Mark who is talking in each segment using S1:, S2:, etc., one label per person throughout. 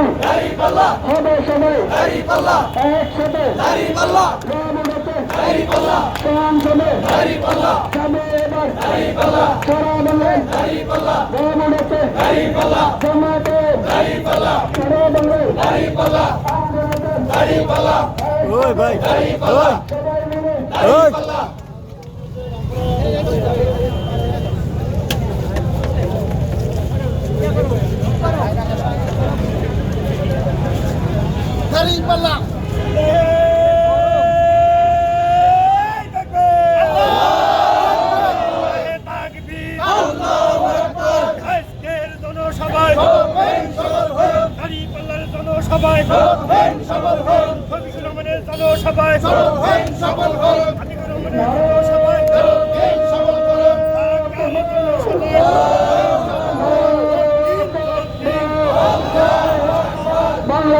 S1: সময় হবে সময় একসাথে। কাম জমে জমে এবার সারা বাংলায় রামুড়াতে জমাতে সারা বাংলায় ওই ভাই ওই। শরীফ আল্লাহ সবাই সবাই সবাই সবাই সবাই সবাই সবাই সবাই সবাই সবাই সবাই সবাই সবাই সবাই সবাই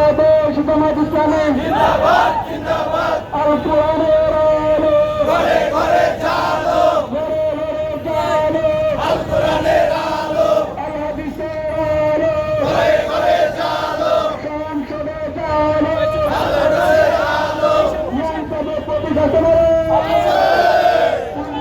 S1: বাংলাদেশ জামাত ইসলামী। জিন্দাবাদ জিন্দাবাদ। আল কোরআনের আলো। ঘরে ঘরে